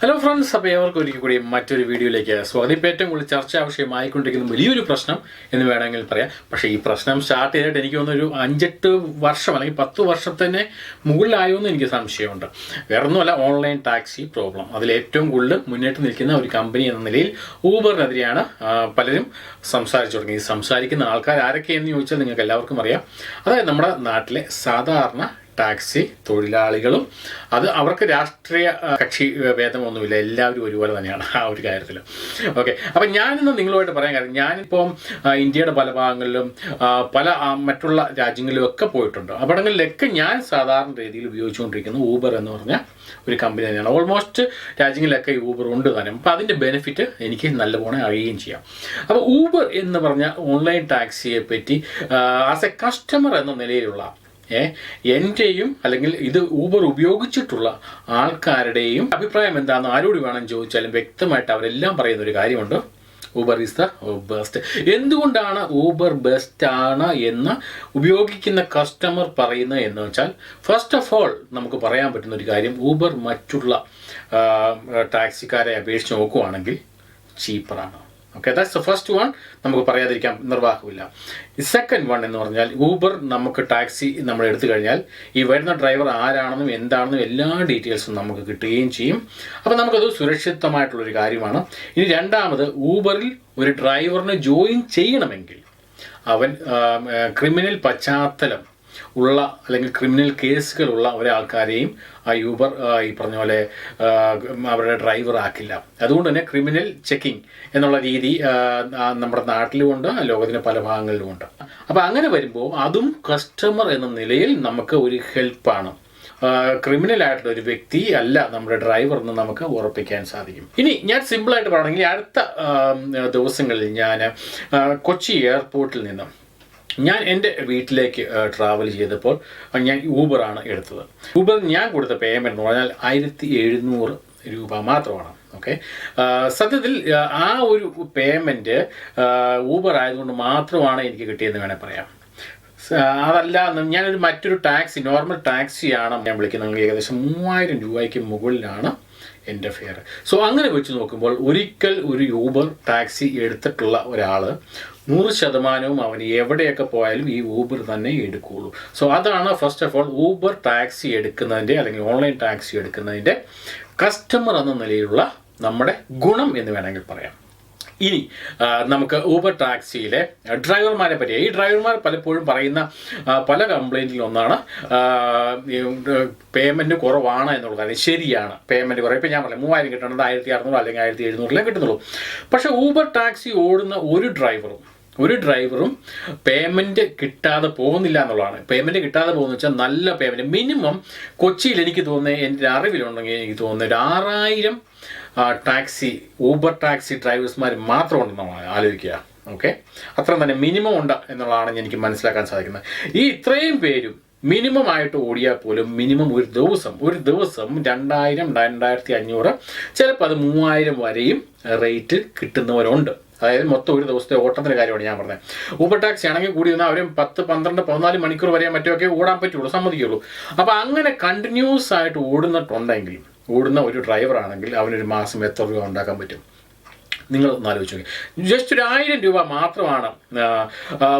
Hello friends അപ്പോൾ ഏവർക്കും ഒരിക്കൽ കൂടി മറ്റൊരു വീഡിയോയിലേക്ക് സ്വാഗതം. ഇപ്പോൾ ഏറ്റവും കൂടുതൽ ചർച്ചാ വിഷയമായിക്കൊണ്ടിരിക്കുന്ന വലിയൊരു പ്രശ്നം എന്ന് വേണമെങ്കിൽ പറയാം. പക്ഷേ ഈ പ്രശ്നം സ്റ്റാർട്ട് ചെയ്തിട്ട് എനിക്ക് തോന്നുന്നു ഒരു അഞ്ചെട്ട് വർഷം അല്ലെങ്കിൽ പത്ത് വർഷത്തിന് മുകളിലായോ എന്ന് എനിക്ക് സംശയമുണ്ട്. വേറെ ഒന്നുമല്ല ഓൺലൈൻ ടാക്സി പ്രോബ്ലം അതിൽ ഏറ്റവും കൂടുതൽ മുന്നേറ്റം നിൽക്കുന്ന ഒരു കമ്പനി എന്ന നിലയിൽ ഊബറിനെതിരെയാണ് പലരും സംസാരിച്ചു തുടങ്ങി. സംസാരിക്കുന്ന ആൾക്കാർ ആരൊക്കെയെന്ന് ചോദിച്ചാൽ നിങ്ങൾക്ക് എല്ലാവർക്കും അറിയാം. അതായത് നമ്മുടെ നാട്ടിലെ സാധാരണ ടാക്സി തൊഴിലാളികളും. അത് അവർക്ക് രാഷ്ട്രീയ കക്ഷി ഭേദമൊന്നുമില്ല. എല്ലാവരും ഒരുപോലെ തന്നെയാണ് ആ ഒരു കാര്യത്തിൽ ഓക്കെ. അപ്പം ഞാനിന്ന് നിങ്ങളുമായിട്ട് പറയാൻ കാര്യം ഞാനിപ്പം ഇന്ത്യയുടെ പല ഭാഗങ്ങളിലും പല മറ്റുള്ള രാജ്യങ്ങളിലും ഒക്കെ പോയിട്ടുണ്ട്. അവിടങ്ങളിലൊക്കെ ഞാൻ സാധാരണ രീതിയിൽ ഉപയോഗിച്ചുകൊണ്ടിരിക്കുന്ന ഊബർ എന്ന് പറഞ്ഞ ഒരു കമ്പനി തന്നെയാണ്. ഓൾമോസ്റ്റ് രാജ്യങ്ങളിലൊക്കെ ഊബർ ഉണ്ട് തന്നെ അപ്പോൾ അതിന്റെ ബെനിഫിറ്റ് എനിക്ക് നല്ലപോലെ അറിയുകയും ചെയ്യാം. അപ്പോൾ ഊബർ എന്ന് പറഞ്ഞ ഓൺലൈൻ ടാക്സിയെ പറ്റി ആസ് എ കസ്റ്റമർ എന്ന നിലയിലുള്ള എന്റെയും അല്ലെങ്കിൽ ഇത് ഊബർ ഉപയോഗിച്ചിട്ടുള്ള ആൾക്കാരുടെയും അഭിപ്രായം എന്താണെന്ന് ആരോട് വേണം ചോദിച്ചാലും വ്യക്തമായിട്ട് അവരെല്ലാം പറയുന്ന ഒരു കാര്യമുണ്ട്. ഊബർ ഈസ് ദ ബെസ്റ്റ് എന്തുകൊണ്ടാണ് ഊബർ ബെസ്റ്റ് ആണ് എന്ന് ഉപയോഗിക്കുന്ന കസ്റ്റമർ പറയുന്നത് എന്ന് വെച്ചാൽ ഫസ്റ്റ് ഓഫ് ഓൾ നമുക്ക് പറയാൻ പറ്റുന്ന ഒരു കാര്യം ഊബർ മറ്റുള്ള ടാക്സിക്കാരെ അപേക്ഷിച്ച് നോക്കുവാണെങ്കിൽ ചീപ്പറാണ് okay that's the first one നമുക്ക് പറയാതിരിക്കാൻ നിർവാഹമില്ല. സെക്കൻഡ് വൺ എന്ന് പറഞ്ഞാൽ ഊബർ നമുക്ക് ടാക്സി നമ്മൾ എടുത്തു കഴിഞ്ഞാൽ ഈ വരുന്ന ഡ്രൈവർ ആരാണെന്നും എന്താണെന്നും എല്ലാ ഡീറ്റെയിൽസും നമുക്ക് കിട്ടുകയും ചെയ്യും. അപ്പോൾ നമുക്കത് സുരക്ഷിതമായിട്ടുള്ളൊരു കാര്യമാണ്. ഇനി രണ്ടാമത് ഊബറിൽ ഒരു ഡ്രൈവറിന് ജോയിൻ ചെയ്യണമെങ്കിൽ അവൻ ക്രിമിനൽ പശ്ചാത്തലം ഉള്ള അല്ലെങ്കിൽ ക്രിമിനൽ കേസുകളുള്ള ഒരാൾക്കാരെയും ആ യൂബർ ഈ പറഞ്ഞ പോലെ അവരുടെ ഡ്രൈവർ ആക്കില്ല. അതുകൊണ്ട് തന്നെ ക്രിമിനൽ ചെക്കിംഗ് എന്നുള്ള രീതി നമ്മുടെ നാട്ടിലുമുണ്ട് ലോകത്തിന്റെ പല ഭാഗങ്ങളിലുമുണ്ട്. അപ്പോൾ അങ്ങനെ വരുമ്പോൾ അതും കസ്റ്റമർ എന്ന നിലയിൽ നമുക്ക് ഒരു ഹെൽപ്പാണ്. ക്രിമിനൽ ആയിട്ടുള്ള ഒരു വ്യക്തി അല്ല നമ്മുടെ ഡ്രൈവർ എന്ന് നമുക്ക് ഉറപ്പിക്കാൻ സാധിക്കും. ഇനി ഞാൻ സിമ്പിളായിട്ട് പറയണമെങ്കിൽ അടുത്ത ദിവസങ്ങളിൽ ഞാൻ കൊച്ചി എയർപോർട്ടിൽ നിന്നും ഞാൻ എന്റെ വീട്ടിലേക്ക് ട്രാവൽ ചെയ്തപ്പോൾ ഞാൻ ഊബറാണ് എടുത്തത്. ഊബർ ഞാൻ കൊടുത്ത പേയ്മെന്റ് എന്ന് പറഞ്ഞാൽ ആയിരത്തി എഴുന്നൂറ് രൂപ മാത്രമാണ്. ഓക്കെ സത്യത്തിൽ ആ, ഒരു പേയ്മെന്റ് ഊബർ ആയതുകൊണ്ട് മാത്രമാണ് എനിക്ക് കിട്ടിയതെന്ന് വേണേൽ പറയാം. അതല്ല ഞാനൊരു മറ്റൊരു ടാക്സി നോർമൽ ടാക്സിയാണ് ഞാൻ വിളിക്കുന്നത്. ഏകദേശം മൂവായിരം രൂപയ്ക്ക് മുകളിലാണ് എന്റെ ഫെയർ സോ അങ്ങനെ വെച്ച് നോക്കുമ്പോൾ ഒരിക്കൽ ഒരു യൂബർ ടാക്സി എടുത്തിട്ടുള്ള ഒരാൾ നൂറ് ശതമാനവും അവന് എവിടെയൊക്കെ പോയാലും ഈ ഊബർ തന്നെ എടുക്കുകയുള്ളൂ സോ അതാണ് first of all Uber taxi എടുക്കുന്നതിന്റെ അല്ലെങ്കിൽ ഓൺലൈൻ ടാക്സി എടുക്കുന്നതിന്റെ കസ്റ്റമർ എന്ന നിലയിലുള്ള നമ്മുടെ ഗുണം എന്ന് വേണമെങ്കിൽ പറയാം. ഇനി നമുക്ക് ഊബർ ടാക്സിയിലെ ഡ്രൈവർമാരെ പറ്റി ഈ ഡ്രൈവർമാർ പലപ്പോഴും പറയുന്ന പല കംപ്ലൈന്റിൽ ഒന്നാണ് പേയ്മെന്റ് കുറവാണ് എന്നുള്ള കാര്യം ശരിയാണ്. പേയ്മെന്റ് കുറവ്. ഇപ്പം ഞാൻ പറയാം മൂവായിരം കിട്ടേണ്ടത് ആയിരത്തി അറുന്നൂറ് അല്ലെങ്കിൽ ആയിരത്തി എഴുന്നൂറിലേ കിട്ടുന്നുള്ളൂ. പക്ഷേ ഊബർ ടാക്സി ഓടുന്ന ഒരു ഡ്രൈവറും ഒരു ഡ്രൈവറും പേയ്മെന്റ് കിട്ടാതെ പോകുന്നില്ല എന്നുള്ളതാണ്. പേയ്മെന്റ് കിട്ടാതെ പോകുന്ന വെച്ചാൽ നല്ല പേയ്മെന്റ് മിനിമം കൊച്ചിയിൽ എനിക്ക് തോന്നുന്നത് എന്റെ അറിവിലുണ്ടെങ്കിൽ എനിക്ക് തോന്നുന്നത് ഒരു ആറായിരം ടാക്സി ഊബർ ടാക്സി ഡ്രൈവേഴ്സ്മാർ മാത്രം ഉണ്ടെന്നാണ് ആലോചിക്കുക. ഓക്കെ അത്ര തന്നെ മിനിമം ഉണ്ട് എന്നുള്ളതാണ് എനിക്ക് മനസ്സിലാക്കാൻ സാധിക്കുന്നത്. ഈ ഇത്രയും പേരും മിനിമം ആയിട്ട് ഓടിയാൽ പോലും മിനിമം ഒരു ദിവസം ഒരു ദിവസം രണ്ടായിരം രണ്ടായിരത്തി അഞ്ഞൂറ് ചിലപ്പോൾ അത് മൂവായിരം വരെയും റേറ്റ് കിട്ടുന്നവരുണ്ട്. അതായത് മൊത്തം ഒരു ദിവസത്തെ ഓട്ടത്തിന്റെ കാര്യമാണ് ഞാൻ പറഞ്ഞത്. ഊബർ ടാക്സി ആണെങ്കിൽ കൂടി വന്നാൽ അവരും പത്ത് പന്ത്രണ്ട് പതിനാല് മണിക്കൂർ വരെ മറ്റുമൊക്കെ ഓടാൻ പറ്റുള്ളൂ സമ്മതിക്കുള്ളൂ. അപ്പോൾ അങ്ങനെ കണ്ടിന്യൂസ് ആയിട്ട് ഓടുന്നിട്ടുണ്ടെങ്കിൽ ഓടുന്ന ഒരു ഡ്രൈവർ ആണെങ്കിൽ അവനൊരു മാസം എത്ര രൂപ ഉണ്ടാക്കാൻ പറ്റും? നിങ്ങൾ ആലോചിച്ച് നോക്കി. ജസ്റ്റ് ഒരു ആയിരം രൂപ മാത്രമാണ്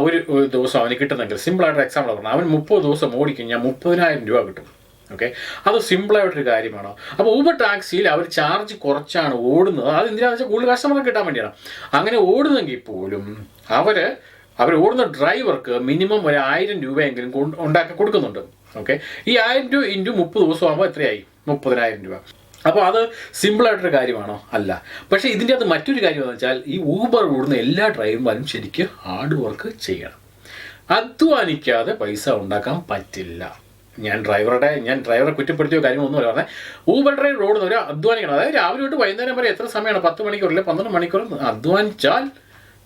ഒരു ദിവസം അവന് കിട്ടുന്നെങ്കിൽ സിമ്പിളായിട്ട് എക്സാമ്പിൾ പറഞ്ഞാൽ അവൻ മുപ്പത് ദിവസം ഓടിക്കഴിഞ്ഞാൽ മുപ്പതിനായിരം രൂപ കിട്ടും. ഓക്കെ അത് സിമ്പിളായിട്ടൊരു കാര്യമാണ്? അപ്പോൾ ഊബർ ടാക്സിയിൽ അവർ ചാർജ് കുറച്ചാണ് ഓടുന്നത്. അത് എന്തിനാണെന്ന് വെച്ചാൽ കൂടുതൽ കസ്റ്റമറെ കിട്ടാൻ വേണ്ടിയാണ്. അങ്ങനെ ഓടുന്നെങ്കിൽ പോലും അവർ അവർ ഓടുന്ന ഡ്രൈവർക്ക് മിനിമം ഒരു ആയിരം രൂപയെങ്കിലും ഉണ്ടാക്കി കൊടുക്കുന്നുണ്ട്. ഓക്കെ ഈ ആയിരം രൂപ ഇന്റു മുപ്പത് ദിവസം ആകുമ്പോൾ എത്രയായി? മുപ്പതിനായിരം രൂപ. അപ്പോൾ അത് സിമ്പിളായിട്ടൊരു കാര്യമാണോ? അല്ല. പക്ഷേ ഇതിന്റെ അത് മറ്റൊരു കാര്യം എന്ന് വെച്ചാൽ ഈ ഊബർ ഓടുന്ന എല്ലാ ഡ്രൈവർമാരും ശരിക്കും ഹാർഡ് വർക്ക് ചെയ്യണം. അധ്വാനിക്കാതെ പൈസ ഉണ്ടാക്കാൻ പറ്റില്ല. ഞാൻ ഡ്രൈവറുടെ ഞാൻ ഡ്രൈവറെ കുറ്റപ്പെടുത്തിയോ കാര്യങ്ങളൊന്നുമല്ല പറഞ്ഞത് ഊബർ ഡ്രൈവർ ഓടുന്ന ഒരു അധ്വാനിക്കണം. അതായത് രാവിലെ തൊട്ട് വൈകുന്നേരം വരെ എത്ര സമയമാണ്? പത്ത് മണിക്കൂർ അല്ലെങ്കിൽ പന്ത്രണ്ട് മണിക്കൂർ അധ്വാനിച്ചാൽ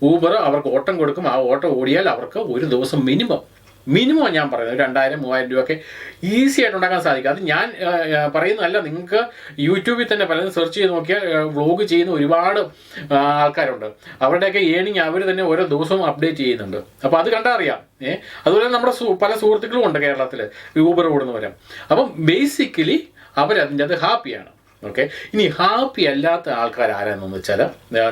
ഊബർ അവർക്ക് ഓട്ടം കൊടുക്കും. ആ ഓട്ടം ഓടിയാൽ അവർക്ക് ഒരു ദിവസം മിനിമം മിനിമം ഞാൻ പറയുന്നത് രണ്ടായിരം മൂവായിരം രൂപയൊക്കെ ഈസി ആയിട്ട് ഉണ്ടാക്കാൻ സാധിക്കും. അത് ഞാൻ പറയുന്നതല്ല നിങ്ങൾക്ക് യൂട്യൂബിൽ തന്നെ പലതും സെർച്ച് ചെയ്ത് നോക്കിയാൽ വ്ളോഗ് ചെയ്യുന്ന ഒരുപാട് ആൾക്കാരുണ്ട്. അവരുടെയൊക്കെ ഏണിങ് അവർ തന്നെ ഓരോ ദിവസവും അപ്ഡേറ്റ് ചെയ്യുന്നുണ്ട്. അപ്പോൾ അത് കണ്ടാൽ അറിയാം. ഏ അതുപോലെ നമ്മുടെ പല സുഹൃത്തുക്കളും ഉണ്ട് കേരളത്തിൽ യൂബർ ഓടുന്നവരും. അപ്പം ബേസിക്കലി അവരതിന്റെ അത് ഹാപ്പിയാണ് ഓക്കെ ഇനി ഹാപ്പി അല്ലാത്ത ആൾക്കാർ ആരാണെന്ന് വെച്ചാൽ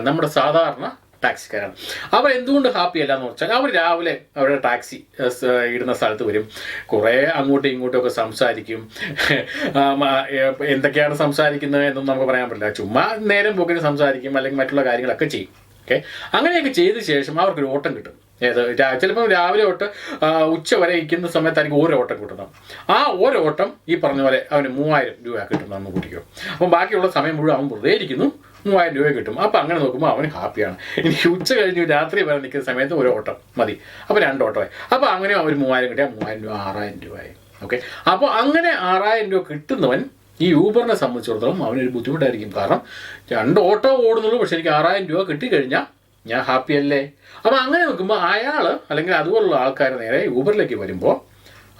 നമ്മുടെ സാധാരണ ടാക്സിക്കാരാണ്. അവർ എന്തുകൊണ്ട് ഹാപ്പി അല്ല എന്ന് വെച്ചാൽ അവർ രാവിലെ അവരുടെ ടാക്സി ഇടുന്ന സ്ഥലത്ത് വരും. കുറേ അങ്ങോട്ടും ഇങ്ങോട്ടും ഒക്കെ സംസാരിക്കും. എന്തൊക്കെയാണ് സംസാരിക്കുന്നത് എന്നൊന്നും നമുക്ക് പറയാൻ പറ്റില്ല. ചുമ്മാ നേരം പോക്കിന് സംസാരിക്കും അല്ലെങ്കിൽ മറ്റുള്ള കാര്യങ്ങളൊക്കെ ചെയ്യും. ഓക്കെ? അങ്ങനെയൊക്കെ ചെയ്ത ശേഷം അവർക്കൊരു ഓട്ടം കിട്ടും. ഏത് രാ- ചിലപ്പം രാവിലെ തൊട്ട് ഉച്ച വരെ ഇരിക്കുന്ന സമയത്തായിരിക്കും ഓരോ ഓട്ടം കിട്ടണം ആ ഓരോ ഓട്ടം ഈ പറഞ്ഞ പോലെ അവന് മൂവായിരം രൂപ കിട്ടുന്നതെന്ന് കുട്ടിക്കും. അപ്പം ബാക്കിയുള്ള സമയം മുഴുവൻ അവൻ വെറുതെ ഇരിക്കുന്നു. മൂവായിരം രൂപ കിട്ടും. അപ്പം അങ്ങനെ നോക്കുമ്പോൾ അവന് ഹാപ്പിയാണ്. എനിക്ക് ഉച്ച കഴിഞ്ഞ് രാത്രി വരെ നിൽക്കുന്ന സമയത്ത് ഒരു ഓട്ടം. മതി. അപ്പോൾ രണ്ട് ഓട്ടമായി. അപ്പോൾ അങ്ങനെ അവർ മൂവായിരം കിട്ടിയാൽ മൂവായിരം രൂപ ആറായിരം രൂപയായി. ഓക്കെ? അപ്പോൾ അങ്ങനെ ആറായിരം രൂപ കിട്ടുന്നവൻ ഈ യൂബറിനെ സംബന്ധിച്ചിടത്തോളം അവനൊരു ബുദ്ധിമുട്ടായിരിക്കും. കാരണം രണ്ട് ഓട്ടോ ഓടുന്നുള്ളൂ പക്ഷെ എനിക്ക് ആറായിരം രൂപ കിട്ടിക്കഴിഞ്ഞാൽ ഞാൻ ഹാപ്പി അല്ലേ? അപ്പോൾ അങ്ങനെ നോക്കുമ്പോൾ അയാൾ അല്ലെങ്കിൽ അതുപോലുള്ള ആൾക്കാർ നേരെ ഊബറിലേക്ക് വരുമ്പോൾ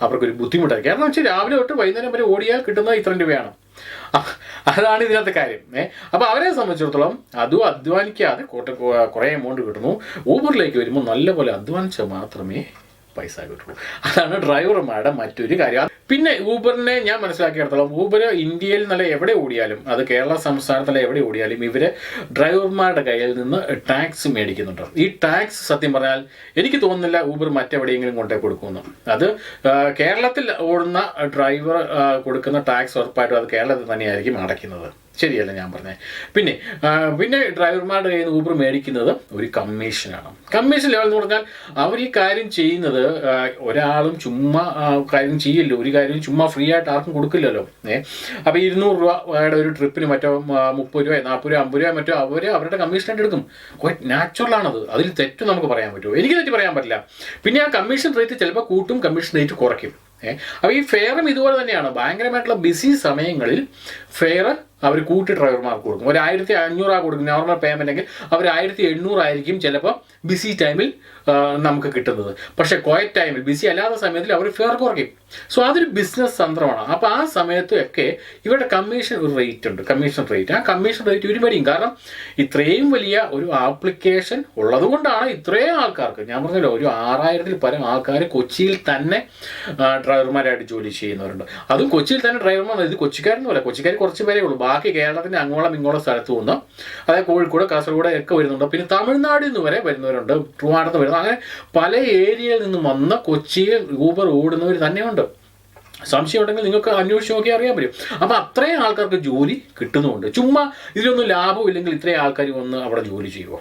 അവർക്കൊരു ബുദ്ധിമുട്ടായിരിക്കും. കാരണം വെച്ചാൽ രാവിലെ തൊട്ട് വൈകുന്നേരം വരെ ഓടിയാൽ കിട്ടുന്നത് ഇത്രയും രൂപയാണ്. അതാണ് ഇതിനകത്തെ കാര്യം. ഏ അപ്പോൾ അവരെ സംബന്ധിച്ചിടത്തോളം അതും അധ്വാനിക്കാതെ കുറേ എമൗണ്ട് കിട്ടുന്നു. ഊബറിലേക്ക് വരുമ്പോൾ നല്ലപോലെ അധ്വാനിച്ചാൽ മാത്രമേ പൈസ കിട്ടുള്ളൂ അതാണ് ഡ്രൈവർമാരുടെ മറ്റൊരു കാര്യം. പിന്നെ ഊബറിനെ ഞാൻ മനസ്സിലാക്കിയിടത്തോളം ഊബർ ഇന്ത്യയിൽ നല്ല എവിടെ ഓടിയാലും അത് കേരള സംസ്ഥാനത്തിലെ എവിടെ ഓടിയാലും ഇവർ ഡ്രൈവർമാരുടെ കയ്യിൽ നിന്ന് ടാക്സ് മേടിക്കുന്നുണ്ട്. ഈ ടാക്സ് സത്യം പറഞ്ഞാൽ എനിക്ക് തോന്നുന്നില്ല ഊബർ മറ്റെവിടെയെങ്കിലും കൊണ്ടേ കൊടുക്കുമെന്ന്. അത് കേരളത്തിൽ ഓടുന്ന ഡ്രൈവർ കൊടുക്കുന്ന ടാക്സ് ഉറപ്പായിട്ടും അത് കേരളത്തിൽ തന്നെയായിരിക്കും അടയ്ക്കുന്നത്. ശരിയല്ല ഞാൻ പറഞ്ഞത് പിന്നെ പിന്നെ ഡ്രൈവർമാരുടെ കയ്യിൽ നിന്ന് ഊബർ മേടിക്കുന്നത് ഒരു കമ്മീഷനാണ് കമ്മീഷൻ ലെവൽ എന്ന് പറഞ്ഞാൽ അവർ ഈ കാര്യം ചെയ്യുന്നത് ഒരാളും ചുമ്മാ കാര്യം ചെയ്യില്ല. ഒരു കാര്യം ചുമ്മാ ഫ്രീ ആയിട്ട് ആർക്കും കൊടുക്കില്ലല്ലോ. ഏ? അപ്പോൾ ഇരുന്നൂറ് രൂപയുടെ ഒരു ട്രിപ്പിന് മറ്റോ മുപ്പത് രൂപ നാൽപ്പത് രൂപ അമ്പത് രൂപ മറ്റോ അവർ അവരുടെ കമ്മീഷനായിട്ട് എടുക്കും. ക്വൈറ്റ് നാച്ചുറൽ ആണത്. അതിൽ തെറ്റ് നമുക്ക് പറയാൻ പറ്റുമോ? എനിക്ക് തെറ്റ് പറയാൻ പറ്റില്ല. പിന്നെ ആ കമ്മീഷൻ റേറ്റ് ചിലപ്പോൾ കൂട്ടും കമ്മീഷൻ റേറ്റ് കുറയ്ക്കും. ഏഹ് അപ്പോൾ ഈ ഫെയറും ഇതുപോലെ തന്നെയാണ്. ഭയങ്കരമായിട്ടുള്ള ബിസി സമയങ്ങളിൽ ഫെയർ അവർ കൂട്ടി ഡ്രൈവർമാർക്ക് കൊടുക്കും. ഒരു ആയിരത്തി അഞ്ഞൂറാണ് കൊടുക്കും നോർമൽ പേയ്മെന്റ് എങ്കിൽ അവർ ആയിരത്തി എണ്ണൂറായിരിക്കും ചിലപ്പോൾ ബിസി ടൈമിൽ നമുക്ക് കിട്ടുന്നത്. പക്ഷേ കോയറ്റ് ടൈമിൽ ബിസി അല്ലാത്ത സമയത്തിൽ അവർ ഫെയർ കുറയ്ക്കും. സോ അതൊരു ബിസിനസ് തന്ത്രമാണ്. അപ്പോൾ ആ സമയത്തൊക്കെ ഇവരുടെ കമ്മീഷൻ ഒരു റേറ്റ് ഉണ്ട്. കമ്മീഷൻ റേറ്റ് ആ കമ്മീഷൻ റേറ്റ് ഒരുപടിയും. കാരണം ഇത്രയും വലിയ ഒരു ആപ്ലിക്കേഷൻ ഉള്ളതുകൊണ്ടാണ് ഇത്രയും ആൾക്കാർക്ക് ഞാൻ പറഞ്ഞല്ലോ ഒരു ആറായിരത്തിൽ പരം ആൾക്കാർ കൊച്ചിയിൽ തന്നെ ഡ്രൈവർമാരായിട്ട് ജോലി ചെയ്യുന്നവരുണ്ട്. അതും കൊച്ചിയിൽ തന്നെ ഡ്രൈവർമാർ ഇത് കൊച്ചിക്കാരൊന്നുമല്ല. കൊച്ചിക്കാർ കുറച്ച് പേരേ ഉള്ളൂ. ബാക്കി കേരളത്തിന്റെ അങ്ങോളം ഇങ്ങോളം സ്ഥലത്ത് നിന്ന് അതായത് കോഴിക്കോട് കാസർഗോഡ് ഒക്കെ വരുന്നുണ്ട്. പിന്നെ തമിഴ്നാടിൽ നിന്ന് വരെ വരുന്നവരുണ്ട്. ട്രിവാൻഡ്രത്ത് വരുന്നു. അങ്ങനെ പല ഏരിയയിൽ നിന്നും വന്ന് കൊച്ചിയിൽ ഊബർ ഓടുന്നവർ തന്നെയുണ്ട്. സംശയം ഉണ്ടെങ്കിൽ നിങ്ങൾക്ക് അന്വേഷിച്ച് നോക്കി അറിയാൻ പറ്റും. അപ്പോൾ അത്രയും ആൾക്കാർക്ക് ജോലി കിട്ടുന്നുമുണ്ട് ചുമ്മാ ഇതിലൊന്നും ലാഭം ഇല്ലെങ്കിൽ ഇത്രയും ആൾക്കാർ വന്ന് അവിടെ ജോലി ചെയ്യുമോ